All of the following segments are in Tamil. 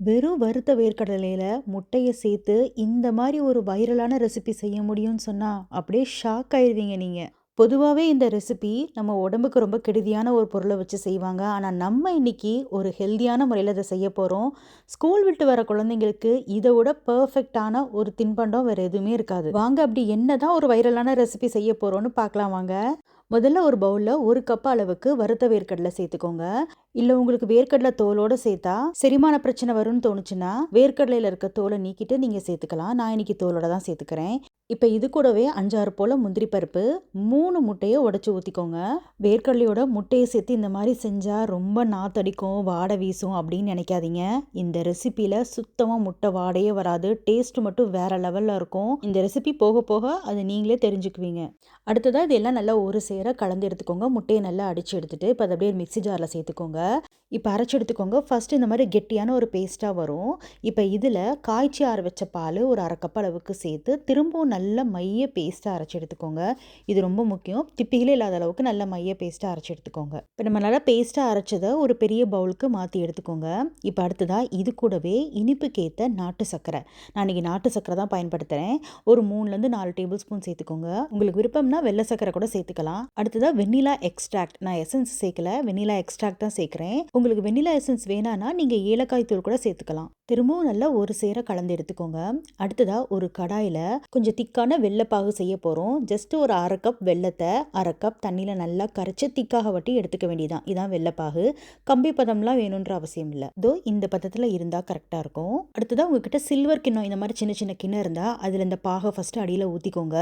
வெறும் வறுத்த வேர்க்கடலையில் முட்டையை சேர்த்து இந்த மாதிரி ஒரு வைரலான ரெசிபி செய்ய முடியும்னு சொன்னால் அப்படியே ஷாக் ஆயிடுவீங்க நீங்கள் பொதுவாகவே இந்த ரெசிபி நம்ம உடம்புக்கு ரொம்ப கெடுதியான ஒரு பொருளை வச்சு செய்வாங்க. ஆனால் நம்ம இன்னைக்கு ஒரு ஹெல்தியான முறையில் அதை செய்ய போகிறோம் ஸ்கூல் விட்டு வர குழந்தைங்களுக்கு இதை விட பர்ஃபெக்டான ஒரு தின்பண்டம் வேறு எதுவுமே இருக்காது. வாங்க அப்படி என்ன தான் ஒரு வைரலான ரெசிபி செய்ய போகிறோன்னு பார்க்கலாம் வாங்க. முதல்ல ஒரு பவுலில் ஒரு கப் அளவுக்கு வறுத்த வேர்க்கடலை சேர்த்துக்கோங்க. இல்லை உங்களுக்கு வேர்க்கடலை தோலோடு சேர்த்தா செரிமான பிரச்சனை வரும்னு தோணுச்சுன்னா வேர்க்கடலையில் இருக்க தோலை நீக்கிட்டு நீங்கள் சேர்த்துக்கலாம். நான் இன்னைக்கு தோலோட தான் சேர்த்துக்கிறேன். இப்போ இது கூடவே அஞ்சாறு போல் முந்திரி பருப்பு மூணு முட்டையை உடச்சி ஊற்றிக்கோங்க வேர்க்கடலையோட முட்டையை சேர்த்து இந்த மாதிரி செஞ்சால் ரொம்ப நாத்தடிக்கும் வாடை வீசும் அப்படின்னு நினைக்காதீங்க. இந்த ரெசிப்பியில் சுத்தமாக முட்டை வாடையே வராது. டேஸ்ட் மட்டும் வேறு லெவலில் இருக்கும். இந்த ரெசிபி போக போக அது நீங்களே தெரிஞ்சுக்குவீங்க. அடுத்ததாக இதெல்லாம் நல்லா ஒரு சேர கலந்து எடுத்துக்கோங்க. முட்டையை நல்லா அடித்து எடுத்துகிட்டு இப்போ அதை அப்படியே மிக்சி ஜாரில் சேர்த்துக்கோங்க. இப்போ அரைச்சி எடுத்துக்கோங்க. ஃபஸ்ட்டு இந்த மாதிரி கெட்டியான ஒரு பேஸ்ட்டாக வரும். இப்போ இதில் காய்ச்சி ஆற வச்ச பால் ஒரு அரை கப் அளவுக்கு சேர்த்து திரும்பவும் நல்ல மைய பேஸ்ட்டாக அரைச்சி எடுத்துக்கோங்க. இது ரொம்ப முக்கியம். திப்பிகளே இல்லாத அளவுக்கு நல்ல மைய பேஸ்ட்டாக அரைச்சி எடுத்துக்கோங்க. இப்போ நம்ம நல்லா பேஸ்ட்டாக அரைச்சதை ஒரு பெரிய பவுலுக்கு மாற்றி எடுத்துக்கோங்க. இப்போ அடுத்ததாக இது கூடவே இனிப்புக்கேற்ற நாட்டு சர்க்கரை. நான் இன்றைக்கி நாட்டு சர்க்கரை தான் பயன்படுத்துகிறேன் ஒரு மூணுலேருந்து நாலு டேபிள் ஸ்பூன் சேர்த்துக்கோங்க. உங்களுக்கு விருப்பம்னா வெள்ளை சர்க்கரை கூட சேர்த்துக்கலாம். அடுத்ததாக வெண்ணிலா எக்ஸ்ட்ராக்ட் நான் எசன்ஸ் சேர்க்கல. வெண்ணிலா எக்ஸ்ட்ராக்ட் தான் சேர்க்குறேன். உங்களுக்கு வெண்ணிலா எசன்ஸ் வேணான்னா நீங்கள் ஏலக்காய் தூள் கூட சேர்த்துக்கலாம். திரும்பவும் நல்லா ஒரு சேர கலந்து எடுத்துக்கோங்க. அடுத்ததாக ஒரு கடாயில் கொஞ்சம் திக்கான வெள்ளைப்பாகு செய்ய போகிறோம் ஜஸ்ட் ஒரு அரை கப் வெள்ளத்தை அரை கப் தண்ணியில் நல்லா கரைச்சி திக்காக வட்டி எடுத்துக்க வேண்டியதான் இதான் வெள்ளைப்பாகு. கம்பி பதம்லாம் வேணுன்ற அவசியம் இல்லை. இதோ இந்த பதத்தில் இருந்தால் கரெக்டாக இருக்கும். அடுத்ததாக உங்ககிட்ட சில்வர் கிண்ணம் இந்த மாதிரி சின்ன சின்ன கிண்ணம் இருந்தால் அதில் இந்த பாகை ஃபஸ்ட்டு அடியில் ஊற்றிக்கோங்க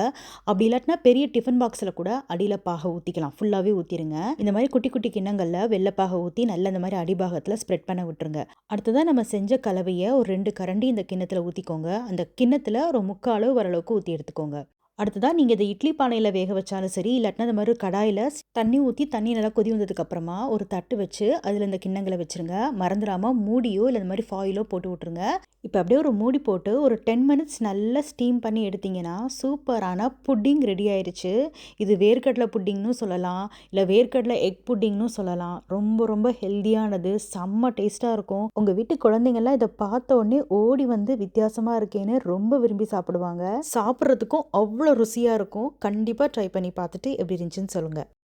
அப்படி இல்லாட்டினா பெரிய டிஃபன் பாக்ஸில் கூட அடியில் பாகை ஊற்றிக்கலாம் ஃபுல்லாகவே ஊற்றிடுங்க இந்த மாதிரி குட்டி குட்டி கிண்ணங்களில் வெள்ளைப்பாகை ஊற்றி ஊற்றி நல்லா இந்த மாதிரி அடிபாகத்தில் ஸ்ப்ரெட் பண்ண விட்டுருங்க. அடுத்ததாக நம்ம செஞ்ச கலவையை ஒரு ரெண்டு கரண்டி இந்த கிண்ணத்தில் ஊற்றிக்கோங்க அந்த கிண்ணத்தில் ஒரு முக்கால் அளவு வரளவுக்கு ஊற்றி எடுத்துக்கோங்க. அடுத்ததாக நீங்கள் இதை இட்லி பானையில் வேக வச்சாலும் சரி இல்லாட்டினா இந்த மாதிரி கடாயில் தண்ணி ஊற்றி தண்ணி நல்லா கொதி வந்ததுக்கப்புறமா ஒரு தட்டு வச்சு அதில் இந்த கிண்ணங்களை வச்சுருங்க. மறந்துடாமல் மூடியோ இல்லை இந்த மாதிரி ஃபாயிலோ போட்டு விட்ருங்க இப்போ அப்படியே ஒரு மூடி போட்டு ஒரு டென் மினிட்ஸ் நல்லா ஸ்டீம் பண்ணி எடுத்தீங்கன்னா சூப்பரான புட்டிங் ரெடி ஆயிடுச்சு இது வேர்க்கடலை புட்டிங்னு சொல்லலாம் இல்லை வேர்க்கடலை எக் புட்டிங்னு சொல்லலாம். ரொம்ப ரொம்ப ஹெல்த்தியானது செம்ம டேஸ்ட்டாக இருக்கும். உங்கள் வீட்டு குழந்தைங்கள்லாம் இதை பார்த்த உடனே ஓடி வந்து வித்தியாசமாக இருக்கேன்னு ரொம்ப விரும்பி சாப்பிடுவாங்க. சாப்பிட்றதுக்கும் அவ்வளோ அவ்வளோ ருசியாக இருக்கும். கண்டிப்பாக ட்ரை பண்ணி பார்த்துட்டு எப்படி இருந்துச்சுன்னு சொல்லுங்கள்